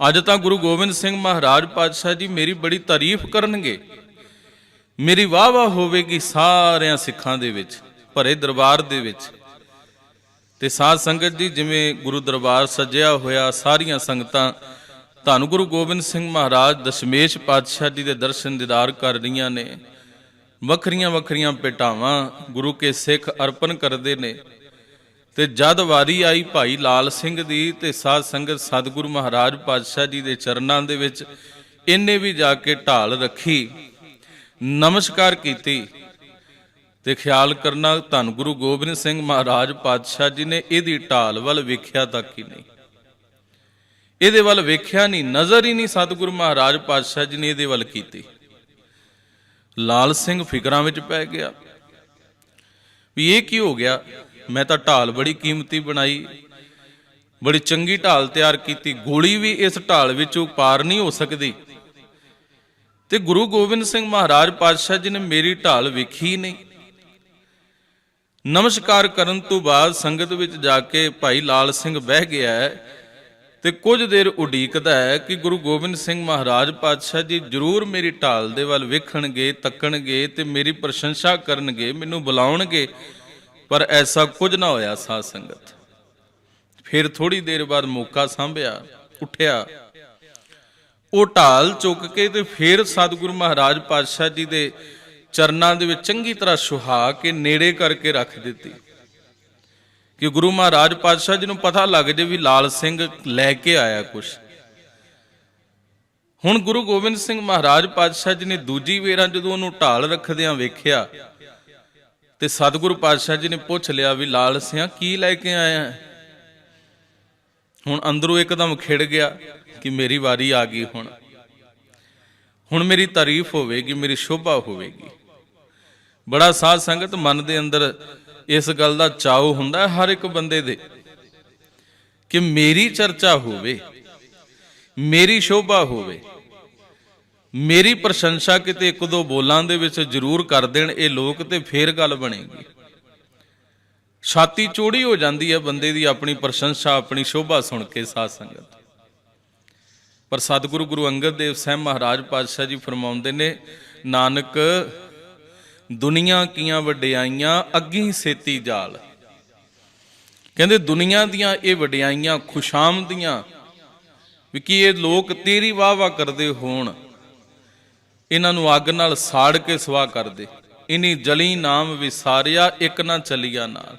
ਅੱਜ ਤਾਂ ਗੁਰੂ ਗੋਬਿੰਦ ਸਿੰਘ ਮਹਾਰਾਜ ਪਾਤਸ਼ਾਹ ਜੀ ਮੇਰੀ ਬੜੀ ਤਾਰੀਫ ਕਰਨਗੇ। ਮੇਰੀ ਵਾਹ ਵਾਹ ਹੋਵੇਗੀ ਸਾਰਿਆਂ ਸਿੱਖਾਂ ਦੇ ਵਿੱਚ, ਭਰੇ ਦਰਬਾਰ ਦੇ ਵਿੱਚ। ਤੇ ਸਾਧ ਸੰਗਤ ਜੀ, ਜਿਵੇਂ ਗੁਰੂ ਦਰਬਾਰ ਸਜਿਆ ਹੋਇਆ, ਸਾਰੀਆਂ ਸੰਗਤਾਂ ਧੰਨ ਗੁਰੂ ਗੋਬਿੰਦ ਸਿੰਘ ਮਹਾਰਾਜ, ਦਸ਼ਮੇਸ਼ ਪਾਤਸ਼ਾਹ ਜੀ ਦੇ ਦਰਸ਼ਨ ਦੀਦਾਰ ਕਰ ਰਹੀਆਂ ਨੇ। ਵੱਖਰੀਆਂ ਵੱਖਰੀਆਂ ਪੇਟਾਵਾਂ ਗੁਰੂ ਕੇ ਸਿੱਖ ਅਰਪਣ ਕਰਦੇ ਨੇ। ਤੇ ਜਦ ਵਾਰੀ ਆਈ ਭਾਈ ਲਾਲ ਸਿੰਘ ਦੀ ਤੇ ਸਾਧ ਸੰਗਤ ਸਤਿਗੁਰੂ ਮਹਾਰਾਜ ਪਾਤਸ਼ਾਹ ਜੀ ਦੇ ਚਰਨਾਂ ਦੇ ਵਿੱਚ ਇਹਨੇ ਵੀ ਜਾ ਕੇ ਢਾਲ ਰੱਖੀ, ਨਮਸਕਾਰ ਕੀਤੀ ਤੇ ਖਿਆਲ ਕਰਨਾ ਧੰਨ ਗੁਰੂ ਗੋਬਿੰਦ ਸਿੰਘ ਮਹਾਰਾਜ ਪਾਤਸ਼ਾਹ ਜੀ ਨੇ ਇਹਦੀ ਢਾਲ ਵੱਲ ਵੇਖਿਆ ਤੱਕ ਹੀ ਨਹੀਂ। ਇਹਦੇ ਵੱਲ ਵੇਖਿਆ ਨਹੀਂ, ਨਜ਼ਰ ਹੀ ਨਹੀਂ ਸਤਿਗੁਰੂ ਮਹਾਰਾਜ ਪਾਤਸ਼ਾਹ ਜੀ ਨੇ ਇਹਦੇ ਵੱਲ ਕੀਤੀ। ਲਾਲ ਸਿੰਘ ਫਿਕਰਾਂ ਵਿੱਚ ਪੈ ਗਿਆ ਵੀ ਇਹ ਕੀ ਹੋ ਗਿਆ? ਮੈਂ ਤਾਂ ਢਾਲ ਬੜੀ ਕੀਮਤੀ ਬਣਾਈ। ਬੜੀ ਚੰਗੀ ਢਾਲ ਤਿਆਰ ਕੀਤੀ। ਗੋਲੀ ਵੀ ਇਸ ਢਾਲ ਵਿੱਚੋਂ ਪਾਰ ਨਹੀਂ ਹੋ ਸਕਦੀ। ਤੇ ਗੁਰੂ ਗੋਬਿੰਦ ਸਿੰਘ ਮਹਾਰਾਜ ਪਾਤਸ਼ਾਹ ਜੀ ਨੇ ਮੇਰੀ ਢਾਲ ਵੇਖੀ ਨਹੀਂ। ਨਮਸਕਾਰ ਕਰਨ ਤੋਂ ਬਾਅਦ ਸੰਗਤ ਵਿੱਚ ਜਾ ਕੇ ਭਾਈ ਲਾਲ ਸਿੰਘ ਬਹਿ ਗਿਆ ਤੇ ਕੁਝ ਦੇਰ ਉਡੀਕਦਾ ਹੈ ਕਿ ਗੁਰੂ ਗੋਬਿੰਦ ਸਿੰਘ ਮਹਾਰਾਜ ਪਾਤਸ਼ਾਹ ਜੀ ਜ਼ਰੂਰ ਮੇਰੀ ਢਾਲ ਦੇ ਵੱਲ ਵੇਖਣਗੇ, ਤੱਕਣਗੇ ਤੇ ਮੇਰੀ ਪ੍ਰਸ਼ੰਸਾ ਕਰਨਗੇ, ਮੈਨੂੰ ਬੁਲਾਉਣਗੇ। ਪਰ ਐਸਾ ਕੁਝ ਨਾ ਹੋਇਆ ਸਾਧ ਸੰਗਤ। ਫਿਰ ਥੋੜੀ ਦੇਰ ਬਾਅਦ ਮੌਕਾ ਸੰਭਿਆ, ਉੱਠਿਆ। ਉਹ ਢਾਲ ਚੁੱਕ ਕੇ ਤੇ ਫਿਰ ਸਤਿਗੁਰੂ ਮਹਾਰਾਜ ਪਾਤਸ਼ਾਹ ਜੀ ਦੇ ਚਰਨਾਂ ਦੇ ਵਿੱਚ ਚੰਗੀ ਤਰ੍ਹਾਂ ਸੁਹਾ ਕੇ ਨੇੜੇ ਕਰਕੇ ਰੱਖ ਦਿੱਤੀ। ਕਿ ਗੁਰੂ ਮਹਾਰਾਜ ਪਾਤਸ਼ਾਹ ਜੀ ਨੂੰ ਪਤਾ ਲੱਗ ਜੇ ਵੀ ਲਾਲ ਸਿੰਘ ਲੈ ਕੇ ਆਇਆ ਕੁਛ। ਹੁਣ ਗੁਰੂ ਗੋਬਿੰਦ ਸਿੰਘ ਮਹਾਰਾਜ ਪਾਤਸ਼ਾਹ ਜੀ ਨੇ ਦੂਜੀ ਵੇਰਾਂ ਜਦੋਂ ਉਹਨੂੰ ਢਾਲ ਰੱਖਦਿਆਂ ਵੇਖਿਆ ਤੇ ਸਤਿਗੁਰੂ ਪਾਤਸ਼ਾਹ ਜੀ ਨੇ ਪੁੱਛ ਲਿਆ ਵੀ ਲਾਲ ਸਿਆਂ ਕੀ ਲੈ ਕੇ ਆਇਆ ਹੁਣ ਅੰਦਰੋਂ ਇੱਕਦਮ ਖਿੜ ਗਿਆ ਕਿ ਮੇਰੀ ਵਾਰੀ ਆ ਗਈ ਹੁਣ। ਹੁਣ ਮੇਰੀ ਤਾਰੀਫ ਹੋਵੇਗੀ, ਮੇਰੀ ਸ਼ੋਭਾ ਹੋਵੇਗੀ। ਬੜਾ ਸਾਧ ਸੰਗਤ ਮਨ ਦੇ ਅੰਦਰ ਇਸ ਗੱਲ ਦਾ ਚਾਉ ਹੁੰਦਾ ਹੈ ਹਰ ਇੱਕ ਬੰਦੇ ਦੇ ਕਿ ਮੇਰੀ ਚਰਚਾ ਹੋਵੇ, ਮੇਰੀ ਸ਼ੋਭਾ ਹੋਵੇ। ਮੇਰੀ ਪ੍ਰਸ਼ੰਸਾ ਕਿਤੇ ਇੱਕ ਦੋ ਬੋਲਾਂ ਦੇ ਵਿੱਚ ਜ਼ਰੂਰ ਕਰ ਦੇਣ, ਇਹ ਲੋਕ ਤੇ ਫੇਰ ਗੱਲ ਬਣੇਗੀ। ਛਾਤੀ ਚੋੜੀ ਹੋ ਜਾਂਦੀ ਹੈ ਬੰਦੇ ਦੀ ਆਪਣੀ ਪ੍ਰਸ਼ੰਸਾ, ਆਪਣੀ ਸ਼ੋਭਾ ਸੁਣ ਕੇ ਸਾਧ ਸੰਗਤ। ਪਰ ਸਤਿਗੁਰੂ ਗੁਰੂ ਅੰਗਦ ਦੇਵ ਸਾਹਿਬ ਮਹਾਰਾਜ ਪਾਤਸ਼ਾਹ ਜੀ ਫਰਮਾਉਂਦੇ ਨੇ, ਨਾਨਕ, ਦੁਨੀਆ ਕੀਆਂ ਵਡਿਆਈਆਂ, ਅੱਗੀ ਸੇਤੀ ਜਾਲ। ਕਹਿੰਦੇ ਦੁਨੀਆ ਦੀਆਂ ਇਹ ਵਡਿਆਈਆਂ ਖੁਸ਼ਾਮਦੀਆਂ ਵੀ ਕੀ ਇਹ ਲੋਕ ਤੇਰੀ ਵਾਹ ਵਾਹ ਕਰਦੇ ਹੋਣ। ਇਹਨਾਂ ਨੂੰ ਅੱਗ ਨਾਲ ਸਾੜ ਕੇ ਸਵਾ ਕਰ ਦੇ। ਇਨੀ ਜਲੀ ਨਾਮ ਵਿਸਾਰਿਆ, ਇੱਕ ਨਾ ਚਲਿਆ ਨਾਲ।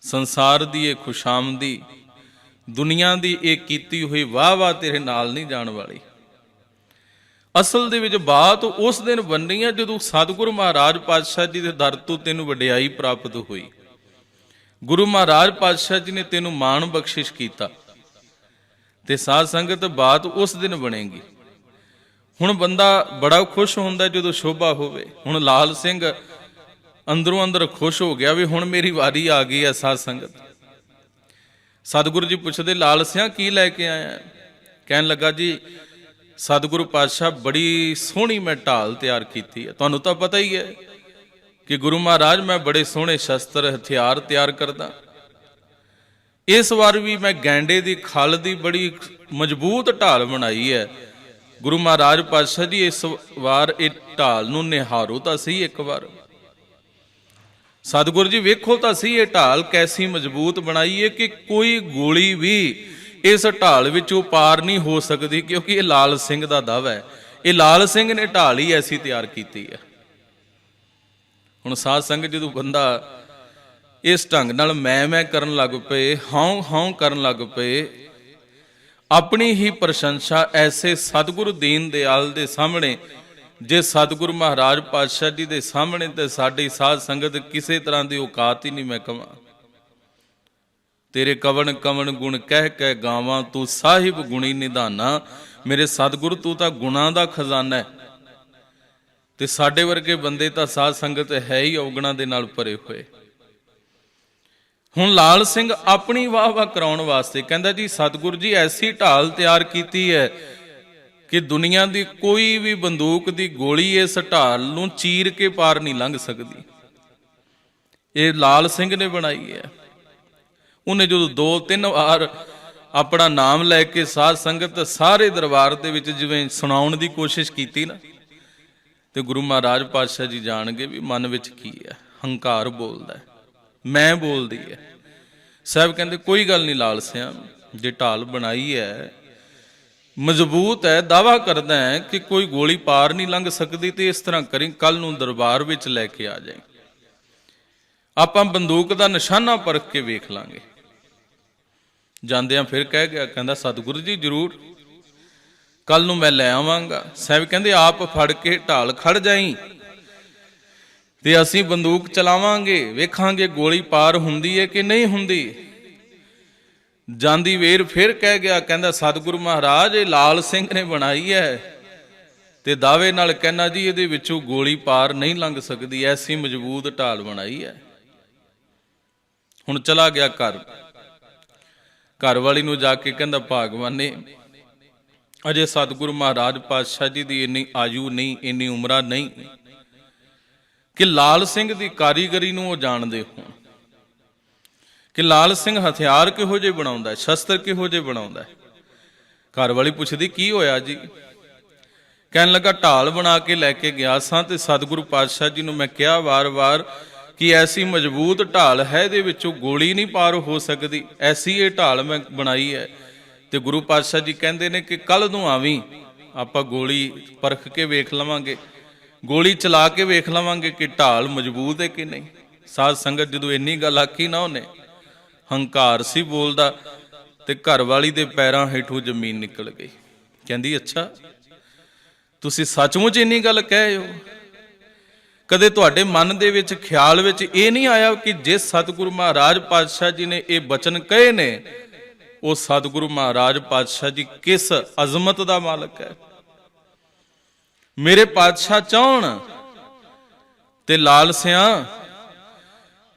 ਸੰਸਾਰ ਦੀ ਇਹ ਖੁਸ਼ਾਮਦੀ, ਦੁਨੀਆ ਦੀ ਇਹ ਕੀਤੀ ਹੋਈ ਵਾਹ ਵਾਹ ਤੇਰੇ ਨਾਲ ਨਹੀਂ ਜਾਣ ਵਾਲੀ। ਅਸਲ ਦੇ ਵਿੱਚ ਬਾਤ ਉਸ ਦਿਨ ਬੰਨੀ ਹੈ ਜਦੋਂ ਸਤਿਗੁਰੂ ਮਹਾਰਾਜ ਪਾਤਸ਼ਾਹ ਜੀ ਦੇ ਦਰ ਤੋਂ ਤੈਨੂੰ ਵਡਿਆਈ ਪ੍ਰਾਪਤ ਹੋਈ। ਗੁਰੂ ਮਹਾਰਾਜ ਪਾਤਸ਼ਾਹ ਜੀ ਨੇ ਤੈਨੂੰ ਮਾਣ ਬਖਸ਼ਿਸ਼ ਕੀਤਾ। ਤੇ ਸਾਧ ਸੰਗਤ ਬਾਤ ਉਸ ਦਿਨ ਬਣੇਗੀ। ਹੁਣ ਬੰਦਾ ਬੜਾ ਖੁਸ਼ ਹੁੰਦਾ ਜਦੋਂ ਸ਼ੋਭਾ ਹੋਵੇ। ਹੁਣ ਲਾਲ ਸਿੰਘ ਅੰਦਰੋਂ ਅੰਦਰ ਖੁਸ਼ ਹੋ ਗਿਆ ਵੀ ਹੁਣ ਮੇਰੀ ਵਾਰੀ ਆ ਗਈ ਹੈ ਸਾਧ ਸੰਗਤ। ਸਤਿਗੁਰੂ ਜੀ ਪੁੱਛਦੇ, ਲਾਲ ਸਿਆਂ ਕੀ ਲੈ ਕੇ ਆਇਆ? ਕਹਿਣ ਲੱਗਾ ਜੀ, ਸਤਿਗੁਰੂ ਪਾਤਸ਼ਾਹ ਬੜੀ ਸੋਹਣੀ ਮੈਂ ਢਾਲ ਤਿਆਰ ਕੀਤੀ ਹੈ ਤੁਹਾਨੂੰ ਤਾਂ ਪਤਾ ਹੀ ਹੈ ਕਿ ਗੁਰੂ ਮਹਾਰਾਜ ਮੈਂ ਬੜੇ ਸੋਹਣੇ ਸ਼ਸਤਰ, ਹਥਿਆਰ ਤਿਆਰ ਕਰਦਾ। ਇਸ ਵਾਰ ਵੀ ਮੈਂ ਗੈਂਡੇ ਦੀ, ਖਲ ਦੀ ਬੜੀ ਮਜ਼ਬੂਤ ਢਾਲ ਬਣਾਈ ਹੈ। ਗੁਰੂ ਮਹਾਰਾਜ ਪਾਤਸ਼ਾਹ ਜੀ ਇਸ ਵਾਰ ਇਹ ਢਾਲ ਨੂੰ ਨਿਹਾਰੋ ਤਾਂ ਸਹੀ ਇੱਕ ਵਾਰ। ਸਤਿਗੁਰੂ ਜੀ, ਵੇਖੋ ਤਾਂ ਸਹੀ ਇਹ ਢਾਲ ਕੈਸੀ ਮਜ਼ਬੂਤ ਬਣਾਈ ਹੈ ਕਿ ਕੋਈ ਗੋਲੀ ਵੀ ਇਸ ਢਾਲ ਵਿੱਚੋਂ ਪਾਰ ਨਹੀਂ ਹੋ ਸਕਦੀ ਕਿਉਂਕਿ ਇਹ ਲਾਲ ਸਿੰਘ ਦਾ ਦਵ ਹੈ। ਇਹ ਲਾਲ ਸਿੰਘ ਨੇ ਢਾਲ ਹੀ ਐਸੀ ਤਿਆਰ ਕੀਤੀ ਹੈ। ਹੁਣ ਸਾਧ ਸੰਗਤ ਜਦੋਂ ਬੰਦਾ ਇਸ ਢੰਗ ਨਾਲ ਮੈਂ ਮੈਂ ਕਰਨ ਲੱਗ ਪਏ ਹੌਂ ਹੌਂ ਕਰਨ ਲੱਗ ਪਏ ਆਪਣੀ ਹੀ ਪ੍ਰਸ਼ੰਸਾ ਐਸੇ ਸਤਿਗੁਰੂ ਦੀਨ ਦਿਆਲ ਦੇ ਸਾਹਮਣੇ, ਜੇ ਸਤਿਗੁਰੂ ਮਹਾਰਾਜ ਪਾਤਸ਼ਾਹ ਜੀ ਦੇ ਸਾਹਮਣੇ ਤੇ ਸਾਡੀ ਸਾਧ ਸੰਗਤ ਕਿਸੇ ਤਰ੍ਹਾਂ ਦੀ ਔਕਾਤ ਹੀ ਨਹੀਂ ਮੈਂ ਕਵਾਂ ਤੇਰੇ ਕਵਣ ਕਵਣ ਗੁਣ ਕਹਿ ਕਹਿ ਗਾਵਾਂ, ਤੂੰ ਸਾਹਿਬ ਗੁਣੀ ਨਿਧਾਨਾ। ਮੇਰੇ ਸਤਿਗੁਰੂ, ਤੂੰ ਤਾਂ ਗੁਣਾ ਦਾ ਖਜ਼ਾਨਾ ਹੈ। ਤੇ ਸਾਡੇ ਵਰਗੇ ਬੰਦੇ ਤਾਂ ਸਾਧ ਸੰਗਤ ਹੈ ਹੀ ਔਗਣਾ ਦੇ ਨਾਲ ਭਰੇ ਹੋਏ। ਹੁਣ ਲਾਲ ਸਿੰਘ ਆਪਣੀ ਵਾਹ ਵਾਹ ਕਰਾਉਣ ਵਾਸਤੇ ਕਹਿੰਦਾ ਜੀ, ਸਤਿਗੁਰੂ ਜੀ, ਐਸੀ ਢਾਲ ਤਿਆਰ ਕੀਤੀ ਹੈ ਕਿ ਦੁਨੀਆ ਦੀ ਕੋਈ ਵੀ ਬੰਦੂਕ ਦੀ ਗੋਲੀ ਇਸ ਢਾਲ ਨੂੰ ਚੀਰ ਕੇ ਪਾਰ ਨਹੀਂ ਲੰਘ ਸਕਦੀ। ਇਹ ਲਾਲ ਸਿੰਘ ਨੇ ਬਣਾਈ ਹੈ। ਉਹਨੇ ਜਦੋਂ ਦੋ ਤਿੰਨ ਵਾਰ ਆਪਣਾ ਨਾਮ ਲੈ ਕੇ ਸਾਧ ਸੰਗਤ ਸਾਰੇ ਦਰਬਾਰ ਦੇ ਵਿੱਚ ਜਿਵੇਂ ਸੁਣਾਉਣ ਦੀ ਕੋਸ਼ਿਸ਼ ਕੀਤੀ ਨਾ, ਤੇ ਗੁਰੂ ਮਹਾਰਾਜ ਪਾਤਸ਼ਾਹ ਜੀ ਜਾਣਗੇ ਵੀ ਮਨ ਵਿੱਚ ਕੀ ਹੈ, ਹੰਕਾਰ ਬੋਲਦਾ ਹੈ। ਮੈਂ ਬੋਲਦੀ ਹੈ। ਸਾਹਿਬ ਕਹਿੰਦੇ, ਕੋਈ ਗੱਲ ਨਹੀਂ ਲਾਲ ਸਿਆਂ ਜੇ ਢਾਲ ਬਣਾਈ ਹੈ, ਮਜ਼ਬੂਤ ਹੈ, ਦਾਵਾ ਕਰਦਾ ਹੈ ਕਿ ਕੋਈ ਗੋਲੀ ਪਾਰ ਨਹੀਂ ਲੰਘ ਸਕਦੀ ਤੇ ਇਸ ਤਰ੍ਹਾਂ ਕਰੀ ਕੱਲ ਨੂੰ ਦਰਬਾਰ ਵਿੱਚ ਲੈ ਕੇ ਆ ਜਾਏ ਆਪਾਂ ਬੰਦੂਕ ਦਾ ਨਿਸ਼ਾਨਾ ਪਰਖ ਕੇ ਵੇਖ ਲਾਂਗੇ। ਜਾਂਦਿਆਂ ਫਿਰ ਕਹਿ ਗਿਆ, ਕਹਿੰਦਾ, ਸਤਿਗੁਰੂ ਜੀ ਜਰੂਰ ਕੱਲ ਨੂੰ ਮੈਂ ਲੈ ਆਵਾਂਗਾ। ਸਾਹਿਬ ਕਹਿੰਦੇ, ਆਪ ਫੜ ਕੇ ਢਾਲ ਖੜ ਜਾਈ। ਤੇ ਅਸੀਂ ਬੰਦੂਕ ਚਲਾਵਾਂਗੇ, ਵੇਖਾਂਗੇ ਗੋਲੀ ਪਾਰ ਹੁੰਦੀ ਹੈ ਕਿ ਨਹੀਂ ਹੁੰਦੀ। ਜਾਂਦੀ ਵੇਰ ਫਿਰ ਕਹਿ ਗਿਆ, ਕਹਿੰਦਾ, ਸਤਿਗੁਰੂ ਮਹਾਰਾਜ, ਇਹ ਲਾਲ ਸਿੰਘ ਨੇ ਬਣਾਈ ਹੈ ਤੇ ਦਾਅਵੇ ਨਾਲ ਕਹਿਣਾ ਜੀ, ਇਹਦੇ ਵਿੱਚੋਂ ਗੋਲੀ ਪਾਰ ਨਹੀਂ ਲੰਘ ਸਕਦੀ, ਐਸੀ ਮਜ਼ਬੂਤ ਢਾਲ ਬਣਾਈ ਹੈ ਹੁਣ ਚਲਾ ਗਿਆ ਘਰ। ਘਰ ਵਾਲੀ ਨੂੰ ਜਾ ਕੇ ਕਹਿੰਦਾ, ਭਾਗਵਾਨੇ, ਅਜੇ ਸਤਿਗੁਰੂ ਮਹਾਰਾਜ ਪਾਤਸ਼ਾਹ ਜੀ ਦੀ ਇੰਨੀ ਆਯੂ ਨਹੀਂ, ਇੰਨੀ ਉਮਰਾਂ ਨਹੀਂ। ਕਿ ਲਾਲ ਸਿੰਘ ਦੀ ਕਾਰੀਗਰੀ ਨੂੰ ਉਹ ਜਾਣਦੇ ਹੋ ਕਿ ਲਾਲ ਸਿੰਘ ਹਥਿਆਰ ਕਿਹੋ ਜਿਹੇ ਬਣਾਉਂਦਾ ਹੈ, ਸ਼ਸਤਰ ਕਿਹੋ ਜਿਹੇ ਬਣਾਉਂਦਾ ਹੈ। ਘਰ ਵਾਲੀ ਪੁੱਛਦੀ, ਕੀ ਹੋਇਆ ਜੀ? ਕਹਿਣ ਲੱਗਾ, ਢਾਲ ਬਣਾ ਕੇ ਲੈ ਕੇ ਗਿਆ ਸਾਂ ਤੇ ਸਤਿਗੁਰੂ ਪਾਤਸ਼ਾਹ ਜੀ ਨੂੰ ਮੈਂ ਕਿਹਾ ਵਾਰ-ਵਾਰ ਕਿ ਐਸੀ ਮਜ਼ਬੂਤ ਢਾਲ ਹੈ ਇਹਦੇ ਵਿੱਚੋਂ ਗੋਲੀ ਨਹੀਂ ਪਾਰ ਹੋ ਸਕਦੀ। ਐਸੀ ਇਹ ਢਾਲ ਮੈਂ ਬਣਾਈ ਹੈ। ਤੇ ਗੁਰੂ ਪਾਤਸ਼ਾਹ ਜੀ ਕਹਿੰਦੇ ਨੇ ਕਿ ਕੱਲ ਨੂੰ ਆਵੀਂ, ਆਪਾਂ ਗੋਲੀ ਪਰਖ ਕੇ ਵੇਖ ਲਵਾਂਗੇ। ਗੋਲੀ ਚਲਾ ਕੇ ਵੇਖ ਲਵਾਂਗੇ ਕਿ ਢਾਲ ਮਜ਼ਬੂਤ ਹੈ ਕਿ ਨਹੀਂ। ਸਾਧ ਸੰਗਤ ਜਦੋਂ ਇੰਨੀ ਗੱਲ ਆਖੀ ਨਾ ਉਹਨੇ, ਹੰਕਾਰ ਸੀ ਬੋਲਦਾ ਤੇ ਘਰ ਵਾਲੀ ਦੇ ਪੈਰਾਂ ਹੇਠੋਂ ਜ਼ਮੀਨ ਨਿਕਲ ਗਈ। ਕਹਿੰਦੀ, ਅੱਛਾ, ਤੁਸੀਂ ਸੱਚਮੁੱਚ ਇੰਨੀ ਗੱਲ ਕਹਿ ਹੋ? ਕਦੇ ਤੁਹਾਡੇ ਮਨ ਦੇ ਵਿੱਚ, ਖਿਆਲ ਵਿੱਚ ਇਹ ਨਹੀਂ ਆਇਆ ਕਿ ਜਿਸ ਸਤਿਗੁਰੂ ਮਹਾਰਾਜ ਪਾਤਸ਼ਾਹ ਜੀ ਨੇ ਇਹ ਬਚਨ ਕਹੇ ਨੇ, ਉਹ ਸਤਿਗੁਰੂ ਮਹਾਰਾਜ ਪਾਤਸ਼ਾਹ ਜੀ ਕਿਸ ਅਜ਼ਮਤ ਦਾ ਮਾਲਕ ਹੈ? ਮੇਰੇ ਪਾਤਸ਼ਾਹ ਚਾਹਣ ਤੇ ਲਾਲ ਸਿਆਂ।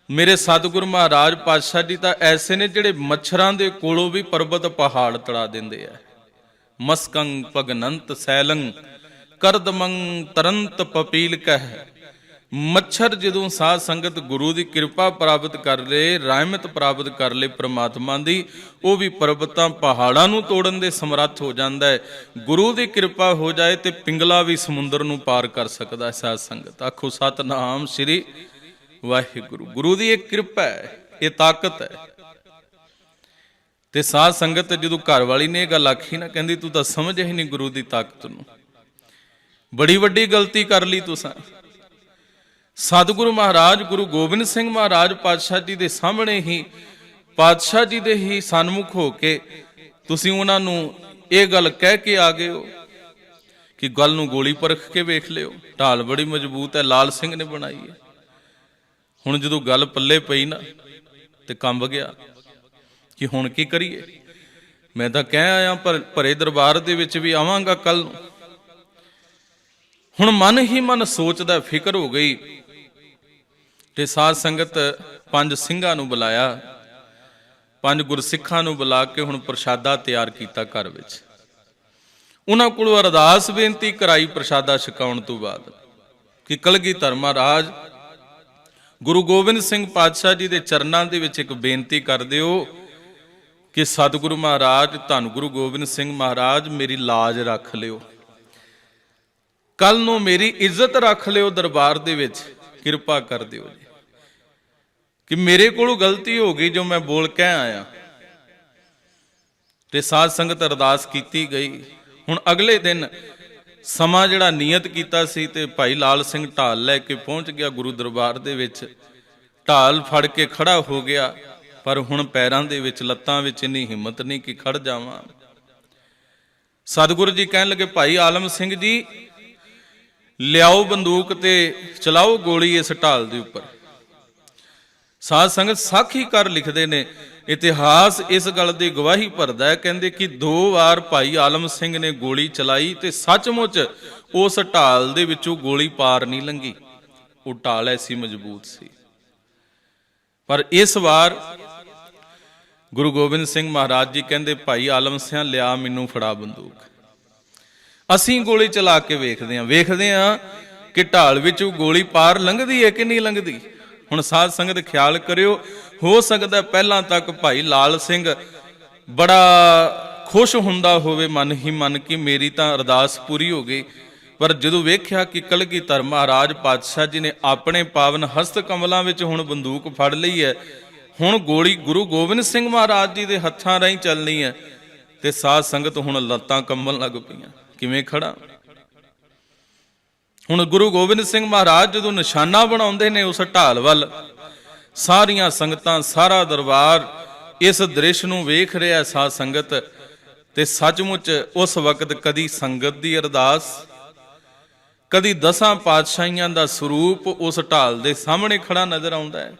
ਮੇਰੇ ਸਤਿਗੁਰ ਮਹਾਰਾਜ ਪਾਤਸ਼ਾਹ ਜੀ ਤਾਂ ਐਸੇ ਨੇ ਜਿਹੜੇ ਮੱਛਰਾਂ ਦੇ ਕੋਲੋਂ ਵੀ ਪਰਬਤ ਪਹਾੜ ਤੜਾ ਦਿੰਦੇ ਆ। ਮਸਕੰ ਪਗਨੰਤ ਸੈਲੰ, ਕਰਦਮੰ ਤਰੰਤ ਪਪੀਲ ਕਹਿ। ਮੱਛਰ ਜਦੋਂ ਸਾਧ ਸੰਗਤ ਗੁਰੂ ਦੀ ਕਿਰਪਾ ਪ੍ਰਾਪਤ ਕਰ ਲੇ, ਰਹਿਮਤ ਪ੍ਰਾਪਤ ਕਰ ਲੇ ਪ੍ਰਮਾਤਮਾ ਦੀ, ਉਹ ਵੀ ਪਰਬਤਾਂ ਪਹਾੜਾਂ ਨੂੰ ਤੋੜਨ ਦੇ ਸਮਰੱਥ ਹੋ ਜਾਂਦਾ ਹੈ। ਗੁਰੂ ਦੀ ਕਿਰਪਾ ਹੋ ਜਾਏ ਤੇ ਪਿੰਗਲਾ ਵੀ ਸਮੁੰਦਰ ਨੂੰ ਪਾਰ ਕਰ ਸਕਦਾ ਹੈ ਸਾਧ ਸੰਗਤ। ਆਖੋ, ਸਤਨਾਮ ਸ੍ਰੀ ਵਾਹਿਗੁਰੂ। ਗੁਰੂ ਦੀ ਇਹ ਕਿਰਪਾ ਹੈ, ਇਹ ਤਾਕਤ ਹੈ। ਤੇ ਸਾਧ ਸੰਗਤ ਜਦੋਂ ਘਰ ਵਾਲੀ ਨੇ ਇਹ ਗੱਲ ਆਖੀ ਨਾ, ਕਹਿੰਦੀ, ਤੂੰ ਤਾਂ ਸਮਝ ਹੀ ਨਹੀਂ ਗੁਰੂ ਦੀ ਤਾਕਤ ਨੂੰ। ਬੜੀ ਵੱਡੀ ਗਲਤੀ ਕਰ ਲਈ ਤੁਸੀਂ ਸਤਿਗੁਰੂ ਮਹਾਰਾਜ, ਗੁਰੂ ਗੋਬਿੰਦ ਸਿੰਘ ਮਹਾਰਾਜ ਪਾਤਸ਼ਾਹ ਜੀ ਦੇ ਸਾਹਮਣੇ ਹੀ, ਪਾਤਸ਼ਾਹ ਜੀ ਦੇ ਹੀ ਸਨਮੁਖ ਹੋ ਕੇ ਤੁਸੀਂ ਉਹਨਾਂ ਨੂੰ ਇਹ ਗੱਲ ਕਹਿ ਕੇ ਆ ਗਏ ਹੋ ਕਿ ਗੱਲ ਨੂੰ ਗੋਲੀ ਪਰਖ ਕੇ ਵੇਖ ਲਿਓ। ਢਾਲ ਬੜੀ ਮਜ਼ਬੂਤ ਹੈ, ਲਾਲ ਸਿੰਘ ਨੇ ਬਣਾਈ ਹੈ। ਹੁਣ ਜਦੋਂ ਗੱਲ ਪੱਲੇ ਪਈ ਨਾ ਤੇ ਕੰਬ ਗਿਆ ਕਿ ਹੁਣ ਕੀ ਕਰੀਏ? ਮੈਂ ਤਾਂ ਕਹਿ ਆਇਆ ਪਰ ਭਰੇ ਦਰਬਾਰ ਦੇ ਵਿੱਚ ਵੀ ਆਵਾਂਗਾ ਕੱਲ ਨੂੰ। ਹੁਣ ਮਨ ਹੀ ਮਨ ਸੋਚਦਾ, ਫਿਕਰ ਹੋ ਗਈ ਤੇ ਸਾਧ ਸੰਗਤ ਪੰਜ ਸਿੰਘਾਂ ਨੂੰ ਬੁਲਾਇਆ, ਪੰਜ ਗੁਰਸਿੱਖਾਂ ਨੂੰ ਬੁਲਾ ਕੇ ਹੁਣ ਪ੍ਰਸ਼ਾਦਾ ਤਿਆਰ ਕੀਤਾ ਘਰ ਵਿੱਚ। ਉਹਨਾਂ ਕੋਲੋਂ ਅਰਦਾਸ ਬੇਨਤੀ ਕਰਾਈ ਪ੍ਰਸ਼ਾਦਾ ਛਕਾਉਣ ਤੋਂ ਬਾਅਦ ਕਿ ਕਲਗੀਧਰ ਮਹਾਰਾਜ ਗੁਰੂ ਗੋਬਿੰਦ ਸਿੰਘ ਪਾਤਸ਼ਾਹ ਜੀ ਦੇ ਚਰਨਾਂ ਦੇ ਵਿੱਚ ਇੱਕ ਬੇਨਤੀ ਕਰ ਦਿਓ ਕਿ ਸਤਿਗੁਰੂ ਮਹਾਰਾਜ, ਧੰਨ ਗੁਰੂ ਗੋਬਿੰਦ ਸਿੰਘ ਮਹਾਰਾਜ, ਮੇਰੀ ਲਾਜ ਰੱਖ ਲਿਓ। ਕੱਲ ਨੂੰ ਮੇਰੀ ਇੱਜ਼ਤ ਰੱਖ ਲਿਓ ਦਰਬਾਰ ਦੇ ਵਿੱਚ, ਕਿਰਪਾ ਕਰ ਦਿਓ ਜੀ। ਕਿ ਮੇਰੇ ਕੋਲੋਂ ਗਲਤੀ ਹੋ ਗਈ ਜੋ ਮੈਂ ਬੋਲ ਕੇ ਆਇਆ। ਤੇ ਸਾਧ ਸੰਗਤ ਅਰਦਾਸ ਕੀਤੀ ਗਈ। ਹੁਣ ਅਗਲੇ ਦਿਨ ਸਮਾਂ ਜਿਹੜਾ ਨਿਯਤ ਕੀਤਾ ਸੀ ਤੇ ਭਾਈ ਲਾਲ ਸਿੰਘ ਢਾਲ ਲੈ ਕੇ ਪਹੁੰਚ ਗਿਆ ਗੁਰੂ ਦਰਬਾਰ ਦੇ ਵਿੱਚ। ਢਾਲ ਫੜ ਕੇ ਖੜਾ ਹੋ ਗਿਆ, ਪਰ ਹੁਣ ਪੈਰਾਂ ਦੇ ਵਿੱਚ, ਲੱਤਾਂ ਵਿੱਚ ਇੰਨੀ ਹਿੰਮਤ ਨਹੀਂ ਕਿ ਖੜ ਜਾਵਾਂ। ਸਤਿਗੁਰੂ ਜੀ ਕਹਿਣ ਲੱਗੇ, ਭਾਈ ਆਲਮ ਸਿੰਘ ਜੀ, ਲਿਆਓ ਬੰਦੂਕ ਤੇ ਚਲਾਓ ਗੋਲੀ ਇਸ ਢਾਲ ਦੇ ਉੱਪਰ। ਸਾਧ ਸੰਗਤ ਸਾਖੀ ਕਰ ਲਿਖਦੇ ਨੇ। ਇਤਿਹਾਸ ਇਸ ਗੱਲ ਦੀ ਗਵਾਹੀ ਭਰਦਾ ਹੈ, ਕਹਿੰਦੇ ਕਿ ਦੋ ਵਾਰ ਭਾਈ ਆਲਮ ਸਿੰਘ ਨੇ ਗੋਲੀ ਚਲਾਈ ਤੇ ਸੱਚਮੁੱਚ ਉਸ ਢਾਲ ਦੇ ਵਿੱਚੋਂ ਗੋਲੀ ਪਾਰ ਨਹੀਂ ਲੰਗੀ। ਉਹ ਢਾਲ ਐਸੀ ਮਜ਼ਬੂਤ ਸੀ। ਪਰ ਇਸ ਵਾਰ ਗੁਰੂ ਗੋਬਿੰਦ ਸਿੰਘ ਮਹਾਰਾਜ ਜੀ ਕਹਿੰਦੇ, ਭਾਈ ਆਲਮ ਸਿੰਘ ਲਿਆ ਮੈਨੂੰ ਫੜਾ ਬੰਦੂਕ। ਅਸੀਂ ਗੋਲੀ ਚਲਾ ਕੇ ਵੇਖਦੇ ਹਾਂ। ਵੇਖਦੇ ਹਾਂ ਕਿ ਢਾਲ ਵਿੱਚੋਂ ਗੋਲੀ ਪਾਰ ਲੰਘਦੀ ਹੈ ਕਿ ਨਹੀਂ ਲੰਘਦੀ। ਹੁਣ ਸਾਧ ਸੰਗਤ ਖਿਆਲ ਕਰਿਓ, ਹੋ ਸਕਦਾ ਪਹਿਲਾਂ ਤੱਕ ਭਾਈ ਲਾਲ ਸਿੰਘ ਬੜਾ ਖੁਸ਼ ਹੁੰਦਾ ਹੋਵੇ ਮਨ ਹੀ ਮਨ ਕਿ ਮੇਰੀ ਤਾਂ ਅਰਦਾਸ ਪੂਰੀ ਹੋ ਗਈ। ਪਰ ਜਦੋਂ ਵੇਖਿਆ ਕਿ ਕਲਗੀ ਕਲਗੀਧਰ ਮਹਾਰਾਜ ਪਾਤਸ਼ਾਹ ਜੀ ਨੇ ਆਪਣੇ ਪਾਵਨ ਹਸਤ ਕਮਲਾਂ ਵਿੱਚ ਹੁਣ ਬੰਦੂਕ ਫੜ ਲਈ ਹੈ, ਹੁਣ ਗੋਲੀ ਗੁਰੂ ਗੋਬਿੰਦ ਸਿੰਘ ਮਹਾਰਾਜ ਜੀ ਦੇ ਹੱਥਾਂ ਰਾਹੀਂ ਚੱਲਣੀ ਹੈ ਤੇ ਸਾਧ ਸੰਗਤ ਹੁਣ ਲੱਤਾਂ ਕੰਬਣ ਲੱਗ ਪਈਆਂ। ਕਿਵੇਂ ਖੜਾ ਹੁਣ ਗੁਰੂ ਗੋਬਿੰਦ ਸਿੰਘ ਮਹਾਰਾਜ ਜਦੋਂ ਨਿਸ਼ਾਨਾ ਬਣਾਉਂਦੇ ਨੇ ਉਸ ਢਾਲ ਵੱਲ, ਸਾਰੀਆਂ ਸੰਗਤਾਂ, ਸਾਰਾ ਦਰਬਾਰ ਇਸ ਦ੍ਰਿਸ਼ ਨੂੰ ਵੇਖ ਰਿਹਾ ਸਾਧ ਸੰਗਤ, ਤੇ ਸੱਚਮੁੱਚ ਉਸ ਵਕਤ ਕਦੀ ਸੰਗਤ ਦੀ ਅਰਦਾਸ, ਕਦੀ ਦਸਾਂ ਪਾਤਸ਼ਾਹੀਆਂ ਦਾ ਸਰੂਪ ਉਸ ਢਾਲ ਦੇ ਸਾਹਮਣੇ ਖੜਾ ਨਜ਼ਰ ਆਉਂਦਾ ਹੈ।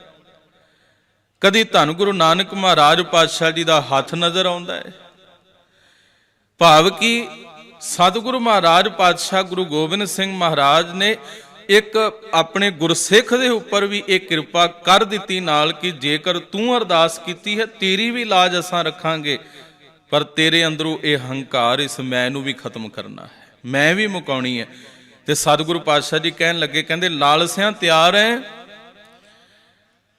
ਕਦੀ ਧੰਨ ਗੁਰੂ ਨਾਨਕ ਮਹਾਰਾਜ ਪਾਤਸ਼ਾਹ ਜੀ ਦਾ ਹੱਥ ਨਜ਼ਰ ਆਉਂਦਾ ਹੈ। ਭਾਵ ਕਿ ਸਤਿਗੁਰੂ ਮਹਾਰਾਜ, ਪਾਤਸ਼ਾਹ ਗੁਰੂ ਗੋਬਿੰਦ ਸਿੰਘ ਮਹਾਰਾਜ ਨੇ ਇੱਕ ਆਪਣੇ ਗੁਰਸਿੱਖ ਦੇ ਉੱਪਰ ਵੀ ਇਹ ਕਿਰਪਾ ਕਰ ਦਿੱਤੀ ਨਾਲ ਕਿ ਜੇਕਰ ਤੂੰ ਅਰਦਾਸ ਕੀਤੀ ਹੈ, ਤੇਰੀ ਵੀ ਲਾਜ ਅਸਾਂ ਰੱਖਾਂਗੇ। ਪਰ ਤੇਰੇ ਅੰਦਰੋਂ ਇਹ ਹੰਕਾਰ ਇਸ ਮੈਂ ਨੂੰ ਵੀ ਖਤਮ ਕਰਨਾ ਹੈ। ਮੈਂ ਵੀ ਮੁਕਾਉਣੀ ਹੈ। ਤੇ ਸਤਿਗੁਰੂ ਪਾਤਸ਼ਾਹ ਜੀ ਕਹਿਣ ਲੱਗੇ, ਕਹਿੰਦੇ, ਲਾਲਸਿਆਂ ਤਿਆਰ ਹੈ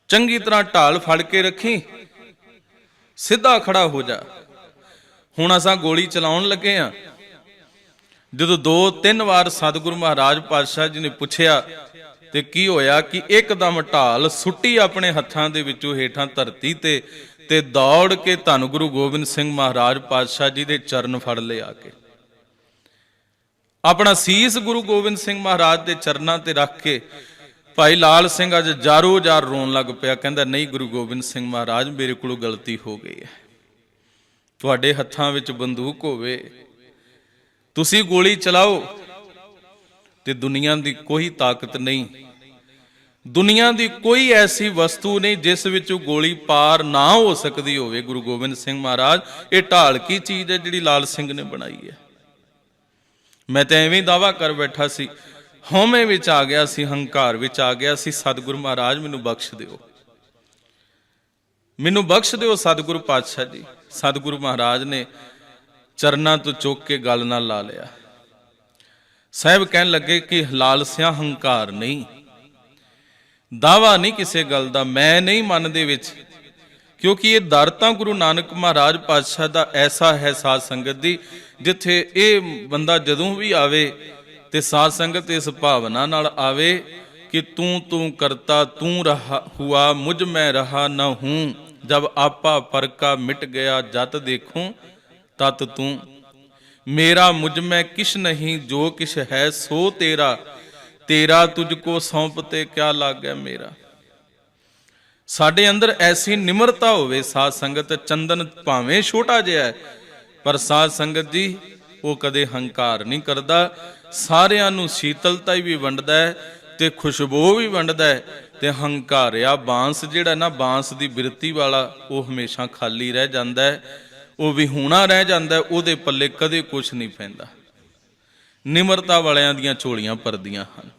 ਚੰਗੀ ਤਰ੍ਹਾਂ ਢਾਲ ਫੜ ਕੇ ਰੱਖੀ। ਸਿੱਧਾ ਖੜਾ ਹੋ ਜਾ। ਹੁਣ ਅਸਾਂ ਗੋਲੀ ਚਲਾਉਣ ਲੱਗੇ ਆ। ਜਦੋਂ ਦੋ ਤਿੰਨ ਵਾਰ ਸਤਿਗੁਰੂ ਮਹਾਰਾਜ ਪਾਤਸ਼ਾਹ ਜੀ ਨੇ ਪੁੱਛਿਆ ਤੇ ਕੀ ਹੋਇਆ ਕਿ ਇੱਕਦਮ ਢਾਲ ਸੁੱਟੀ ਆਪਣੇ ਹੱਥਾਂ ਦੇ ਵਿੱਚੋਂ ਹੇਠਾਂ ਧਰਤੀ ਤੇ ਤੇ ਦੌੜ ਕੇ ਧੰਨ ਗੁਰੂ ਗੋਬਿੰਦ ਸਿੰਘ ਮਹਾਰਾਜ ਪਾਤਸ਼ਾਹ ਜੀ ਦੇ ਚਰਨ ਫੜ ਲਿਆ ਕੇ। ਆਪਣਾ ਸੀਸ ਗੁਰੂ ਗੋਬਿੰਦ ਸਿੰਘ ਮਹਾਰਾਜ ਦੇ ਚਰਨਾਂ ਤੇ ਰੱਖ ਕੇ ਭਾਈ ਲਾਲ ਸਿੰਘ ਅੱਜ ਜਾਰੋ ਜਾਰ ਰੋਣ ਲੱਗ ਪਿਆ, ਕਹਿੰਦਾ, ਨਹੀਂ ਗੁਰੂ ਗੋਬਿੰਦ ਸਿੰਘ ਮਹਾਰਾਜ, ਮੇਰੇ ਕੋਲੋਂ ਗਲਤੀ ਹੋ ਗਈ ਹੈ। ਤੁਹਾਡੇ ਹੱਥਾਂ ਵਿੱਚ ਬੰਦੂਕ ਹੋਵੇ ਤੁਸੀਂ ਗੋਲੀ ਚਲਾਓ ਤੇ ਦੁਨੀਆ ਦੀ ਕੋਈ ਤਾਕਤ ਨਹੀਂ। ਦੁਨੀਆ ਦੀ ਕੋਈ ਐਸੀ ਵਸਤੂ ਨਹੀਂ ਜਿਸ ਵਿੱਚ ਗੋਲੀ ਪਾਰ ਨਾ ਹੋ ਸਕਦੀ ਹੋਵੇ। ਗੁਰੂ ਗੋਬਿੰਦ ਸਿੰਘ ਮਹਾਰਾਜ, ਇਹ ਢਾਲ ਕੀ ਚੀਜ਼ ਹੈ ਜਿਹੜੀ ਲਾਲ ਸਿੰਘ ਨੇ ਬਣਾਈ ਹੈ? ਮੈਂ ਤਾਂ ਐਵੇਂ ਦਾਵਾ ਕਰ ਬੈਠਾ ਸੀ, ਹਉਮੈ ਵਿੱਚ ਆ ਗਿਆ ਸੀ, ਹੰਕਾਰ ਵਿੱਚ ਆ ਗਿਆ ਸੀ, ਸਤਿਗੁਰੂ ਮਹਾਰਾਜ ਮੈਨੂੰ ਬਖਸ਼ ਦਿਓ। ਮੈਨੂੰ ਬਖਸ਼ ਦਿਓ ਸਤਿਗੁਰੂ ਪਾਤਸ਼ਾਹ ਜੀ। ਸਤਿਗੁਰੂ ਮਹਾਰਾਜ ਨੇ ਚਰਨਾਂ ਤੋਂ ਚੁੱਕ ਕੇ ਗੱਲ ਨਾਲ ਲਾ ਲਿਆ। ਸਾਹਿਬ ਕਹਿਣ ਲੱਗੇ ਕਿ ਲਾਲ ਸਿਆ ਹੰਕਾਰ ਨਹੀਂ। ਦਾਵਾ ਨਹੀਂ ਕਿਸੇ ਗੱਲ ਦਾ, ਮੈਂ ਨਹੀਂ ਮਨ ਦੇ ਵਿੱਚ। ਕਿਉਂਕਿ ਇਹ ਦਰ ਤਾਂ ਗੁਰੂ ਨਾਨਕ ਮਹਾਰਾਜ ਪਾਤਸ਼ਾਹ ਦਾ ਐਸਾ ਹੈ ਸਾਧ ਸੰਗਤ ਦੀ, ਜਿੱਥੇ ਇਹ ਬੰਦਾ ਜਦੋਂ ਵੀ ਆਵੇ ਤੇ ਸਾਧ ਸੰਗਤ ਇਸ ਭਾਵਨਾ ਨਾਲ ਆਵੇ ਕਿ ਤੂੰ ਤੂੰ ਕਰਤਾ, ਤੂੰ ਰਹਾ, ਹੁਆ, ਮੁਝ ਮੈਂ ਰਹਾ ਨਾ ਹੂੰ। ਜਬ ਆਪਾ ਪਰਕਾ ਮਿਟ ਗਿਆ ਜਤ ਦੇਖੂੰ ਤਤ ਤੂੰ। ਮੇਰਾ ਮੁਝ ਮੈਂ ਕਿਛ ਨਹੀਂ, ਜੋ ਕਿਛ ਹੈ ਸੋ ਤੇਰਾ। ਤੇਰਾ ਤੁਝ ਕੋ ਸੌਂਪ ਤੇ ਕਿਆ ਲੱਗੈ ਮੇਰਾ। ਸਾਡੇ ਅੰਦਰ ਐਸੀ ਨਿਮਰਤਾ ਹੋਵੇ, ਸਾਧ ਸੰਗਤ ਚੰਦਨ ਭਾਵੇਂ ਛੋਟਾ ਜਿਹਾ ਹੈ, ਪਰ ਸਾਧ ਸੰਗਤ ਜੀ, ਉਹ ਕਦੇ ਹੰਕਾਰ ਨਹੀਂ ਕਰਦਾ। ਸਾਰਿਆਂ ਨੂੰ ਸ਼ੀਤਲਤਾ ਵੀ ਵੰਡਦਾ ਹੈ, ਤੇ ਖੁਸ਼ਬੂ ਵੀ ਵੰਡਦਾ ਹੈ, ਤੇ ਹੰਕਾਰਿਆ ਬਾਂਸ ਜਿਹੜਾ ਨਾ, ਬਾਂਸ ਦੀ ਬਿਰਤੀ ਵਾਲਾ, ਉਹ ਹਮੇਸ਼ਾ ਖਾਲੀ ਰਹਿ ਜਾਂਦਾ ਹੈ। ਉਹ ਵਿਹੂਣਾ ਰਹਿ ਜਾਂਦਾ, ਉਹਦੇ ਪੱਲੇ ਕਦੇ ਕੁਝ ਨਹੀਂ ਪੈਂਦਾ। ਨਿਮਰਤਾ ਵਾਲਿਆਂ ਦੀਆਂ ਝੋਲੀਆਂ ਪਰਦੀਆਂ ਹਨ।